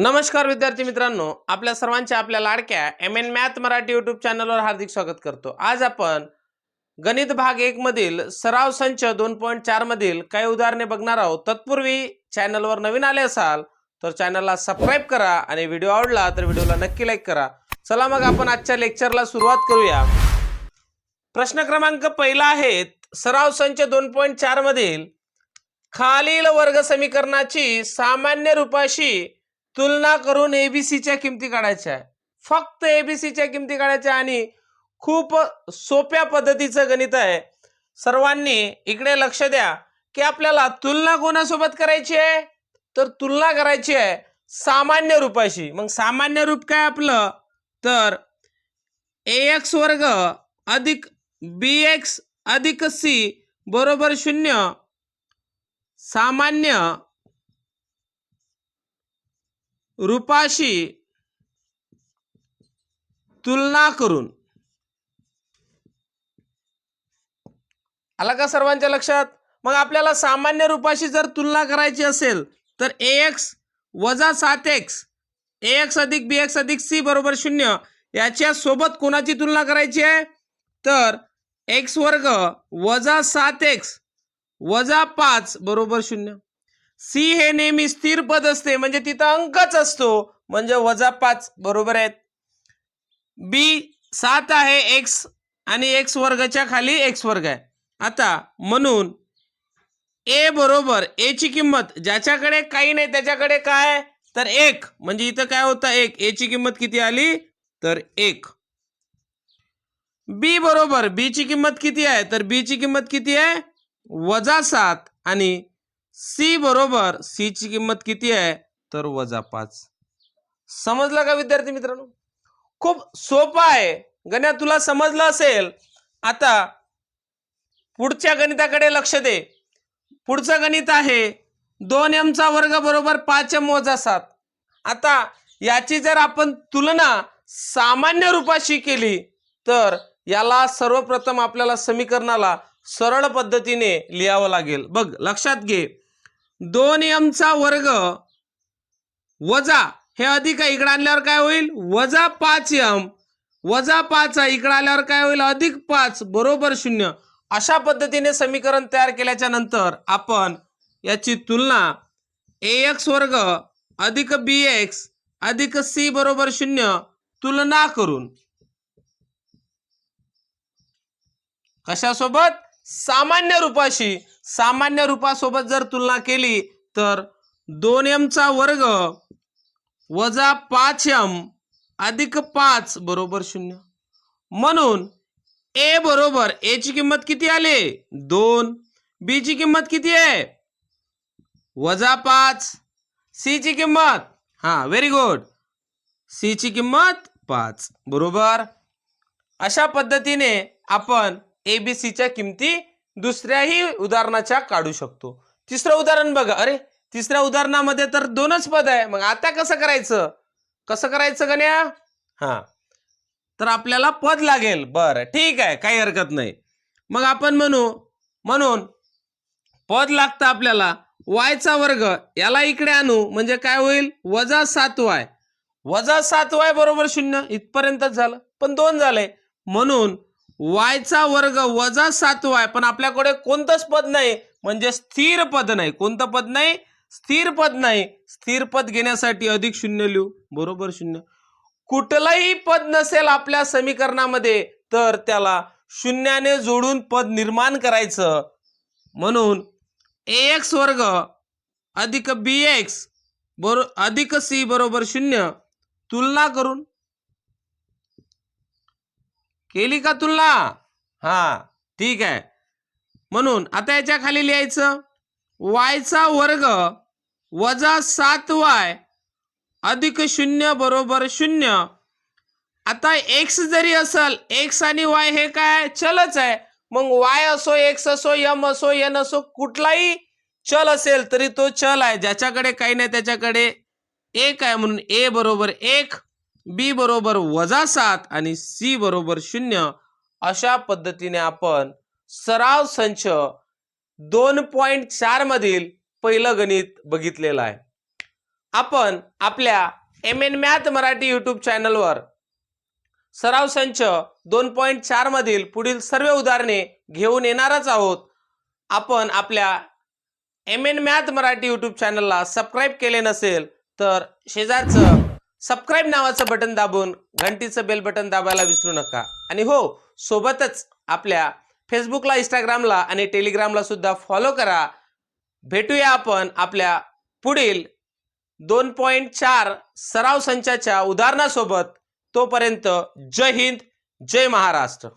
नमस्कार विद्यार्थी मित्रांनो आपल्या सर्वांच्या आपल्या लाडक्या M N math Marathi YouTube चॅनलवर हार्दिक स्वागत करतो. आज आपण गणित भाग एक मधील सराव संच दोन पॉईंट चार मधील काही उदाहरणे बघणार आहोत. तत्पूर्वी चॅनलवर नवीन आले असाल तर चॅनलला सबस्क्राईब करा आणि व्हिडिओ आवडला तर व्हिडिओला नक्की लाईक करा. चला मग आपण आजच्या लेक्चरला सुरुवात करूया. प्रश्न क्रमांक पहिला आहे सराव संच दोन पॉईंट चार मधील खालील वर्ग समीकरणाची सामान्य रूपाशी तुलना करून एबीसीच्या किमती काढायच्या आहे. फक्त एबीसीच्या किमती काढायच्या आणि खूप सोप्या पद्धतीचं गणित आहे. सर्वांनी इकडे लक्ष द्या की आपल्याला तुलना कोणासोबत करायची आहे? तर तुलना करायची आहे सामान्य रूपाशी. मग सामान्य रूप काय आपलं? तर ए एक्स वर्ग अधिक बी एक्स अधिक सी बरोबर शून्य. सामान्य रूपाशी तुलना करून. आला का सर्वांच्या लक्षात? मग आपल्याला सामान्य रूपाशी जर तुलना करायची असेल तर ए एक्स वजा सात एक्स ए एक्स अधिक बी एक्स अधिक सी बरोबर शून्य याच्या सोबत कोणाची तुलना करायची आहे? तर एक्स वर्ग वजा सात एक्स वजा पाच बरोबर शून्य. सी हे नेहमी स्थिर पद असते म्हणजे तिथं अंकच असतो म्हणजे वजा पाच बरोबर आहेत? बी सात आहे एक्स आणि एक्स वर्गाच्या खाली एक्स वर्ग आहे. आता म्हणून ए बरोबर ए ची किंमत ज्याच्याकडे काही नाही त्याच्याकडे काय तर एक म्हणजे इथं काय होतं? एक. ए ची किंमत किती आली? तर एक. बी बरोबर बी ची किंमत किती आहे? तर बी ची किंमत किती आहे? वजा सात आणि सी बरोबर सी ची किंमत किती आहे? तर वजा पाच. समजलं का विद्यार्थी मित्रांनो? खूप सोपा आहे. गण्या तुला समजलं असेल. आता पुढच्या गणिताकडे लक्ष दे. पुढचं गणित आहे दोन एमचा वर्ग बरोबर पाच एम वजा सात. आता याची जर आपण तुलना सामान्य रूपाशी केली तर याला सर्वप्रथम आपल्याला समीकरणाला सरळ पद्धतीने लिहावं लागेल. बघ लक्षात घे. दोन एमचा वर्ग वजा हे अधिक आहे इकडे आणल्यावर काय होईल? वजा पाच एम वजा पाच आहे इकडे आल्यावर काय होईल? अधिक पाच बरोबर शून्य. अशा पद्धतीने समीकरण तयार केल्याच्यानंतर आपण याची तुलना ए एक्स वर्ग अधिक बी एक्स अधिक सी बरोबर शून्य तुलना करून. कशासोबत? सामान्य रूपाशी सामान्य रूपासोबत जर तुलना केली तर दोन एमचा वर्ग वजा पाच एम अधिक पाच बरोबर शून्य. म्हणून ए बरोबर ए ची किंमत किती आली? दोन. बी ची किंमत किती आहे? वजा पाच. सी ची किंमत? हा व्हेरी गुड सी ची किंमत पाच. बरोबर? अशा पद्धतीने आपण एबीसीच्या किमती दुसऱ्याही उदाहरणाच्या काढू शकतो. तिसरं उदाहरण बघा. अरे तिसऱ्या उदाहरणामध्ये तर दोनच पद आहे. मग आता कसं करायचं? कसं करायचं गण्या? हा. तर आपल्याला पद लागेल. बरं ठीक आहे. काही हरकत नाही. मग आपण म्हणू म्हणून पद लागतं आपल्याला. वायचा वर्ग याला इकडे आणू. म्हणजे काय होईल? वजा सात वाय. वजा सात वाय बरोबर शून्य. इथपर्यंतच झालं. पण दोन झाले. म्हणून वायचा वर्ग वजा सात वाय पण आपल्याकडे कोणतंच पद नाही. म्हणजे स्थिर पद नाही. कोणतं पद नाही? स्थिर पद नाही. स्थिर पद घेण्यासाठी अधिक शून्य लिहू. बरोबर शून्य. कुठलंही पद नसेल आपल्या समीकरणामध्ये तर त्याला शून्याने जोडून पद निर्माण करायचं. म्हणून ए एक्स वर्ग अधिक बी एक्स बरो अधिक सी बरोबर शून्य. तुलना करून केली का तुलना हा ठीक आहे. म्हणून आता याच्या खाली लिहायचं. वायचा वर्ग वजा सात वाय अधिक शून्य बरोबर शून्य. आता एक्स जरी असल एक्स आणि वाय हे काय चलच आहे. मग वाय असो एक्स असो यम असो एन असो कुठलाही चल असेल तरी तो चल आहे. ज्याच्याकडे काही नाही त्याच्याकडे एक आहे. म्हणून ए बरोबर एक. बी बरोबर वजा सात आणि सी बरोबर शून्य अशा पद्धतीने आपण सराव संच दोन पॉईंट चार मधील पहिलं गणित बघितलेलं आहे. आपण आपल्या M N math Marathi YouTube चॅनलवर सराव संच दोन पॉईंट चार मधील पुढील सर्व उदाहरणे घेऊन येणारच आहोत. आपण आपल्या M N math Marathi YouTube चॅनलला सबस्क्राईब केले नसेल तर शेजारचं सबस्क्राईब नावाचं बटन दाबून घंटीचं बेल बटन दाबायला विसरू नका. आणि हो सोबतच आपल्या फेसबुकला इंस्टाग्रामला आणि टेलिग्रामला सुद्धा फॉलो करा. भेटूया आपण आपल्या पुढील दोन पॉईंट चार सराव संचाच्या उदाहरणासोबत. तोपर्यंत जय हिंद जय महाराष्ट्र.